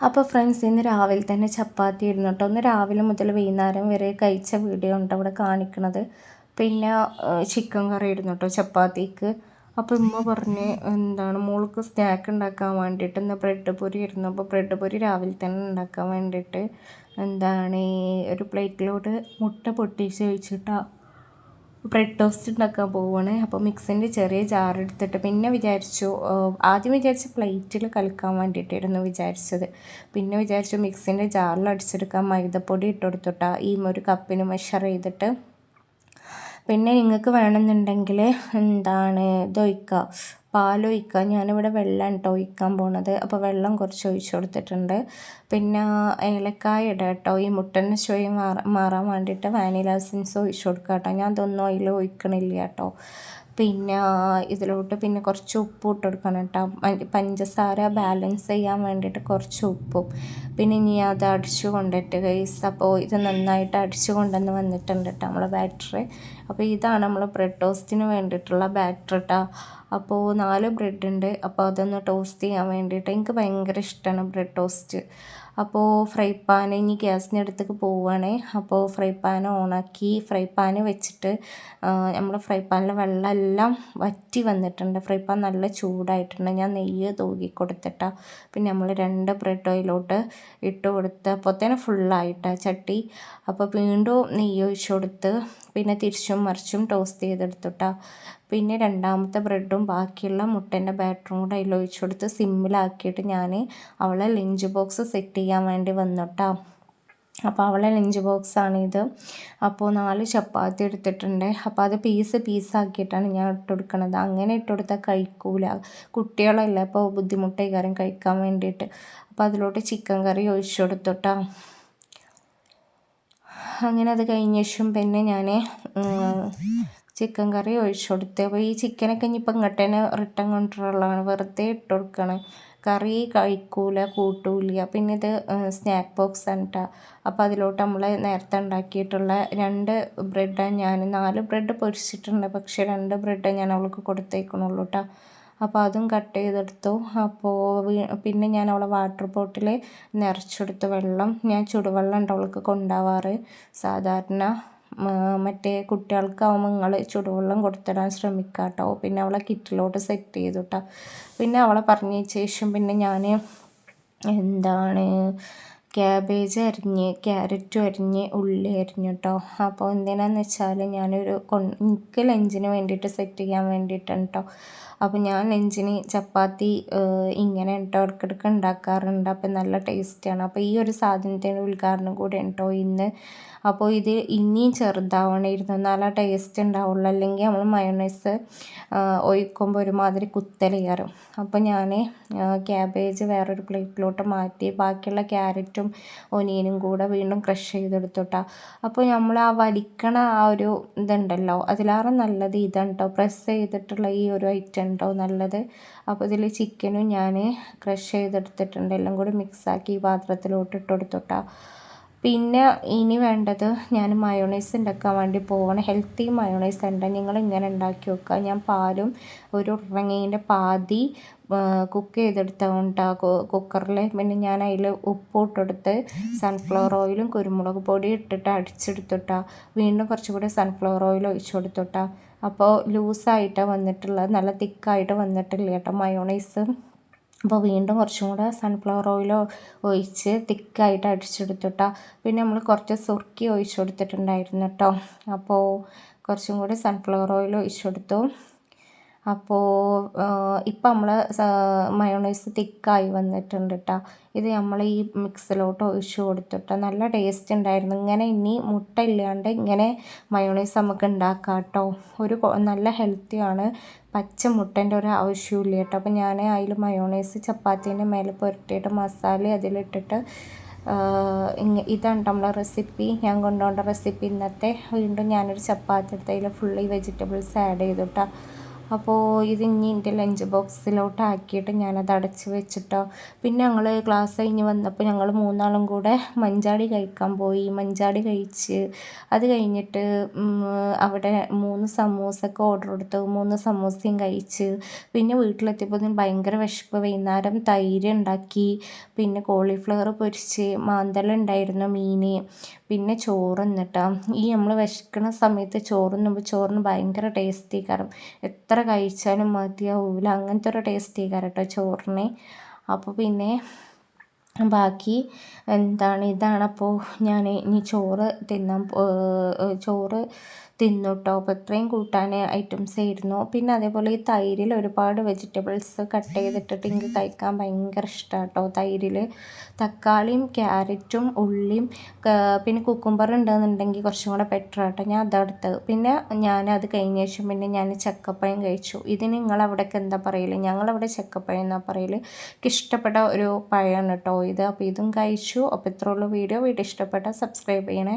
അപ്പോൾ ഫ്രണ്ട്സ് ഇന്ന് രാവിലെ തന്നെ ചപ്പാത്തി ഇരുന്നു കേട്ടോ ഒന്ന് രാവിലെ മുതൽ വൈകുന്നേരം വരെ കഴിച്ച വീഡിയോ ഉണ്ട് അവിടെ കാണിക്കണത്. പിന്നെ ചിക്കൻ കറി ഇരുന്നു കേട്ടോ ചപ്പാത്തിക്ക്. അപ്പോൾ ഉമ്മ പറഞ്ഞ് എന്താണ് മോൾക്ക് സ്നാക്ക് ഉണ്ടാക്കാൻ വേണ്ടിയിട്ട് ഇന്ന് ബ്രെഡ് പൊരി ഇരുന്നു അപ്പോൾ ബ്രെഡ് പൊരി രാവിലെ തന്നെ ഉണ്ടാക്കാൻ വേണ്ടിയിട്ട് എന്താണ് ഒരു പ്ലേറ്റിലോട്ട് മുട്ട പൊട്ടിച്ച് വെച്ചിട്ടാണ് ബ്രെഡ് ടോസ്റ്റ് ഉണ്ടാക്കാൻ പോവുകയാണ് അപ്പോൾ മിക്സിന്റെ ചെറിയ ജാർ എടുത്തിട്ട് പിന്നെ വിചാരിച്ചു ആദ്യം വിചാരിച്ചു പ്ലേറ്റിൽ കലക്കാൻ വേണ്ടിയിട്ടായിരുന്നു വിചാരിച്ചത്. പിന്നെ വിചാരിച്ചു മിക്സിന്റെ ജാറിൽ അടിച്ചെടുക്കാൻ മൈദപ്പൊടി ഇട്ട് ഈ ഒരു കപ്പിന് മെഷർ ചെയ്തിട്ട്. പിന്നെ നിങ്ങൾക്ക് വേണമെന്നുണ്ടെങ്കിൽ എന്താണ് ഇതൊഴിക്കുക പാലൊഴിക്കുക ഞാനിവിടെ വെള്ളം കേട്ടോ ഒഴിക്കാൻ പോണത്. അപ്പോൾ വെള്ളം കുറച്ച് ഒഴിച്ചു കൊടുത്തിട്ടുണ്ട്. പിന്നെ ഏലക്കായ ഇടുക കേട്ടോ ഈ മുട്ടന്റെ ചുവ മാറാൻ വേണ്ടിയിട്ട് വാനില എസൻസ് ഒഴിച്ചു കൊടുക്കുക കേട്ടോ ഞാൻ ഇതൊന്നും അതിൽ ഒഴിക്കണില്ല കേട്ടോ പിന്നെ ഇതിലോട്ട് പിന്നെ കുറച്ച് ഉപ്പ് ഇട്ട് കൊടുക്കണം കേട്ടോ. പഞ്ചസാര ബാലൻസ് ചെയ്യാൻ വേണ്ടിയിട്ട് കുറച്ച് ഉപ്പും. പിന്നെ ഇനി അത് അടിച്ചു കൊണ്ടിട്ട് ഗൈസ് അപ്പോൾ ഇത് നന്നായിട്ട് അടിച്ചു കൊണ്ടുവന്ന് വന്നിട്ടുണ്ട് കേട്ടോ നമ്മളെ ബാറ്ററി അപ്പോൾ ഇതാണ് നമ്മൾ ബ്രെഡ് ടോസ്റ്റിന് വേണ്ടിയിട്ടുള്ള ബാറ്ററി കേട്ടോ. അപ്പോൾ നാല് ബ്രെഡ് ഉണ്ട്. അപ്പോൾ അതൊന്ന് ടോസ്റ്റ് ചെയ്യാൻ വേണ്ടിയിട്ട് എനിക്ക് ഭയങ്കര ഇഷ്ടമാണ് ബ്രെഡ് ടോസ്റ്റ് അപ്പോൾ ഫ്രൈ പാൻ ഇനി ഗ്യാസിന്റെ അടുത്തേക്ക് പോവുകയാണേ അപ്പോൾ ഫ്രൈ പാൻ ഓണാക്കി ഫ്രൈ പാൻ വെച്ചിട്ട് നമ്മൾ ഫ്രൈ പാനിലെ വെള്ളമെല്ലാം വറ്റി വന്നിട്ടുണ്ട്. ഫ്രൈ പാൻ നല്ല ചൂടായിട്ടുണ്ട്. ഞാൻ നെയ്യ് തൂകി കൊടുത്തിട്ട. പിന്നെ നമ്മൾ രണ്ട് ബ്രെഡ് ഓയിലോട്ട് ഇട്ട് കൊടുത്ത് തന്നെ ഫുള്ളായിട്ടാണ് ചട്ടി. അപ്പോൾ വീണ്ടും നെയ്യ് ഒഴിച്ച് കൊടുത്ത് പിന്നെ തിരിച്ചും മറിച്ചും ടോസ്റ്റ് ചെയ്തെടുത്തുട്ടോ. പിന്നെ രണ്ടാമത്തെ ബ്രെഡും ബാക്കിയുള്ള മുട്ടേന്റെ ബാറ്ററും കൂടെ അതിൽ ഒഴിച്ചു കൊടുത്ത് സിമ്മിലാക്കിയിട്ട് ഞാൻ അവളെ ലഞ്ച് ബോക്സ് സെറ്റ് ചെയ്യാൻ വേണ്ടി വന്നുട്ടോ. അപ്പോൾ അവളെ ലഞ്ച് ബോക്സാണിത് അപ്പോൾ നാല് ചപ്പാത്തി എടുത്തിട്ടുണ്ട്. അപ്പോൾ അത് പീസ് പീസാക്കിയിട്ടാണ് ഞാൻ ഇട്ട് കൊടുക്കണത്. അങ്ങനെ ഇട്ട് കൊടുത്താൽ കഴിക്കൂല. കുട്ടികളല്ല അപ്പോൾ ബുദ്ധിമുട്ടായി കഴിക്കാൻ വേണ്ടിയിട്ട്. അപ്പോൾ അതിലോട്ട് ചിക്കൻ കറി ഒഴിച്ചു കൊടുത്തോട്ടാ. അങ്ങനെ അത് കഴിഞ്ഞ ശേഷം പിന്നെ ഞാൻ ചിക്കൻ കറി ഒഴിച്ചു കൊടുത്ത്. അപ്പോൾ ഈ ചിക്കനൊക്കെ ഇനിയിപ്പോൾ ഇങ്ങോട്ട് തന്നെ റിട്ടേൺ കൊണ്ടുവരുള്ളതാണ് വെറുതെ ഇട്ട് കൊടുക്കണം. കറി കഴിക്കൂല കൂട്ടൂല പിന്നെ ഇത് സ്നാക്ക് ബോക്സ് ആണ് കേട്ടോ അപ്പോൾ അതിലോട്ട് നമ്മൾ നേരത്തെ ഉണ്ടാക്കിയിട്ടുള്ള രണ്ട് ബ്രെഡാണ് ഞാൻ നാല് ബ്രെഡ് പൊരിച്ചിട്ടുണ്ട്. പക്ഷേ രണ്ട് ബ്രെഡ് ഞാൻ അവൾക്ക് കൊടുത്തേക്കണുള്ളൂ കേട്ടോ അപ്പോൾ അതും കട്ട് ചെയ്തെടുത്തു. അപ്പോൾ പിന്നെ ഞാൻ അവളെ വാട്ടർ ബോട്ടിൽ നിറച്ചെടുത്ത് വെള്ളം ഞാൻ ചുടുവെള്ളം ഉണ്ട് അവൾക്ക് കൊണ്ടുപോവാറ് സാധാരണ മറ്റേ കുട്ടികൾക്കാവുമ്പോൾ നിങ്ങൾ ചുടുവെള്ളം കൊടുത്തിടാൻ ശ്രമിക്കുക കേട്ടോ പിന്നെ അവളെ കിറ്റിലോട്ട് സെറ്റ് ചെയ്തു കേട്ടോ പിന്നെ അവളെ പറഞ്ഞ ശേഷം പിന്നെ ഞാൻ എന്താണ് ക്യാബേജ് അരിഞ്ഞ് ക്യാരറ്റും അരിഞ്ഞ് ഉള്ളി അരിഞ്ഞു കേട്ടോ അപ്പോൾ എന്തിനാന്ന് വെച്ചാൽ ഞാനൊരു എനിക്ക് ലഞ്ചിന് വേണ്ടിയിട്ട് സെറ്റ് ചെയ്യാൻ വേണ്ടിയിട്ടാണ് കേട്ടോ അപ്പോൾ ഞാൻ ലഞ്ചിന് ചപ്പാത്തി ഇങ്ങനെ കേട്ടോ ഇടയ്ക്കിടയ്ക്ക് ഉണ്ടാക്കാറുണ്ട്. അപ്പോൾ നല്ല ടേസ്റ്റാണ് അപ്പോൾ ഈ ഒരു സാധനത്തിന്റെ ഉദ്ഘാടനം കൂടെ കേട്ടോ ഇന്ന്. അപ്പോൾ ഇത് ഇനിയും ചെറുതാവണമായിരുന്നു. നല്ല ടേസ്റ്റ് ഉണ്ടാവുള്ളൂ. അല്ലെങ്കിൽ നമ്മൾ മയോണൈസ് ഒഴിക്കുമ്പോൾ ഒരുമാതിരി കുത്തലയറും അപ്പോൾ ഞാൻ ക്യാബേജ് വേറൊരു പ്ലേറ്റിലോട്ട് മാറ്റി. ബാക്കിയുള്ള ക്യാരറ്റും ഒനിയനും കൂടെ വീണ്ടും ക്രഷ് ചെയ്തെടുത്തോട്ട. അപ്പോൾ നമ്മൾ ആ വലിക്കണ ആ ഒരു ഇതുണ്ടല്ലോ അതിലേറെ നല്ലത് ഇതാണ് കേട്ടോ പ്രസ് ചെയ്തിട്ടുള്ള ഈ ഒരു ഐറ്റം ഉണ്ടോ നല്ലത്. അപ്പോൾ ഇതിൽ ചിക്കനും ഞാൻ ക്രഷ് ചെയ്തെടുത്തിട്ടുണ്ട്. എല്ലാം കൂടി മിക്സാക്കി ഈ പാത്രത്തിലോട്ട് ഇട്ട് കൊടുത്തുട്ടാ. പിന്നെ ഇനി വേണ്ടത് ഞാൻ മയോണൈസ് ഉണ്ടാക്കാൻ വേണ്ടി പോവാണ്. ഹെൽത്തി മയോണൈസ് ഉണ്ട് നിങ്ങൾ ഇങ്ങനെ ഉണ്ടാക്കി വെക്കുക. ഞാൻ പാലും ഒരു ഉരുളങ്ങേന്റെ പാതി കുക്ക് ചെയ്തെടുത്തുകൊണ്ടാണ് കുക്കറിൽ പിന്നെ ഞാൻ അതിൽ ഉപ്പ് ഇട്ടെടുത്ത് സൺഫ്ലവർ ഓയിലും കുരുമുളക് പൊടി ഇട്ടിട്ട് അടിച്ചെടുത്തിട്ടാ. വീണ്ടും കുറച്ചും കൂടി സൺഫ്ലവർ ഓയിൽ ഒഴിച്ചു കൊടുത്തിട്ടാ. അപ്പോൾ ലൂസായിട്ടാണ് വന്നിട്ടുള്ളത്. നല്ല തിക്കായിട്ട് വന്നിട്ടില്ല കേട്ടോ മയോണൈസ് അപ്പോൾ വീണ്ടും കുറച്ചും കൂടെ സൺഫ്ലവർ ഓയിൽ ഒഴിച്ച് തിക്കായിട്ട് അടിച്ചെടുത്തുട്ടോ പിന്നെ നമ്മൾ കുറച്ച് സുർക്കി ഒഴിച്ചു കൊടുത്തിട്ടുണ്ടായിരുന്നു കേട്ടോ അപ്പോൾ കുറച്ചും കൂടി സൺഫ്ലവർ ഓയിൽ ഒഴിച്ചു കൊടുത്തു. അപ്പോൾ ഇപ്പം നമ്മൾ മയോണൈസ് തിക്കായി വന്നിട്ടുണ്ട് കേട്ടോ ഇത് നമ്മൾ ഈ മിക്സിലോട്ട് ഒഴിച്ച് കൊടുത്തിട്ട് നല്ല ടേസ്റ്റ് ഉണ്ടായിരുന്നു. ഇങ്ങനെ ഇനി മുട്ട ഇല്ലാണ്ട് ഇങ്ങനെ മയോണൈസ് നമുക്ക് ഉണ്ടാക്കാം കേട്ടോ ഒരു നല്ല ഹെൽത്തിയാണ് പച്ച മുട്ടേന്റെ ഒരു ആവശ്യമില്ല കേട്ടോ അപ്പോൾ ഞാൻ അതിൽ മയോണൈസ് ചപ്പാത്തീന്റെ മേലെ പുരട്ടിയിട്ട് മസാല അതിലിട്ടിട്ട് ഇതാണ് നമ്മളെ റെസിപ്പി. ഞാൻ കൊണ്ടുപോകേണ്ട റെസിപ്പി ഇന്നത്തെ. വീണ്ടും ഞാനൊരു ചപ്പാത്തി എടുത്ത് അതിൽ ഫുള്ളി വെജിറ്റബിൾസ് ആഡ് ചെയ്തിട്ടാണ് അപ്പോൾ ഇത് ഇനി എന്റെ ലഞ്ച് ബോക്സിലോട്ട് ആക്കിയിട്ട് ഞാനത് അടച്ച് വെച്ചിട്ടോ. പിന്നെ ഞങ്ങൾ ക്ലാസ് കഴിഞ്ഞ് വന്നപ്പോൾ ഞങ്ങൾ മൂന്നാളും കൂടെ മഞ്ചാടി കഴിക്കാൻ പോയി. മഞ്ചാടി കഴിച്ച് അത് കഴിഞ്ഞിട്ട് അവിടെ മൂന്ന് സമൂസൊക്കെ ഓർഡർ കൊടുത്തു. മൂന്ന് സമൂസയും കഴിച്ച് പിന്നെ വീട്ടിലെത്തിയപ്പോൾ ഭയങ്കര വിശപ്പ്. വൈകുന്നേരം തൈര് ഉണ്ടാക്കി പിന്നെ കോളിഫ്ലവർ പൊരിച്ച് മാന്തല ഉണ്ടായിരുന്നു മീൻ പിന്നെ ചോറ് എന്നിട്ടാണ് ഈ നമ്മൾ വിശക്കണ സമയത്ത് ചോറ് ചോറിന് ഭയങ്കര ടേസ്റ്റി കാരണം എത്ര കഴിച്ചാലും മതിയാവില്ല അങ്ങനത്തെ ഒരു ടേസ്റ്റി കേട്ടോ ചോറിന്. അപ്പോൾ പിന്നെ ബാക്കി എന്താണ്? ഇതാണ് അപ്പോൾ ഞാൻ ഇനി ചോറ് തിന്നാൻ ചോറ് തിന്നു കേട്ടോ അപ്പോൾ ഇത്രയും കൂട്ടാൻ ഐറ്റംസ് ആയിരുന്നു. പിന്നെ അതേപോലെ ഈ തൈരിൽ ഒരുപാട് വെജിറ്റബിൾസ് കട്ട് ചെയ്തിട്ടിട്ട് എനിക്ക് കഴിക്കാൻ ഭയങ്കര ഇഷ്ടമാണ് കേട്ടോ തൈരിൽ തക്കാളിയും ക്യാരറ്റും ഉള്ളിയും പിന്നെ കുക്കുംബർ ഉണ്ടെന്നുണ്ടെങ്കിൽ കുറച്ചും കൂടെ ബെറ്റർ ആട്ടോ. ഞാൻ അതെടുത്തത് പിന്നെ ഞാൻ അത് കഴിഞ്ഞ ശേഷം പിന്നെ ഞാൻ ചക്കപ്പഴം കഴിച്ചു. ഇതിന് നിങ്ങളവിടെയൊക്കെ എന്താ പറയൽ? ഞങ്ങളവിടെ ചക്കപ്പഴം എന്നാ പറയൽ? എനിക്ക് ഇഷ്ടപ്പെട്ട ഒരു പഴമാണ് കേട്ടോ ഇത്. അപ്പോൾ ഇതും കഴിച്ചു. അപ്പോൾ ഇത്രയുള്ള വീഡിയോ. വീഡിയോ ഇഷ്ടപ്പെട്ടാൽ സബ്സ്ക്രൈബ് ചെയ്യണേ.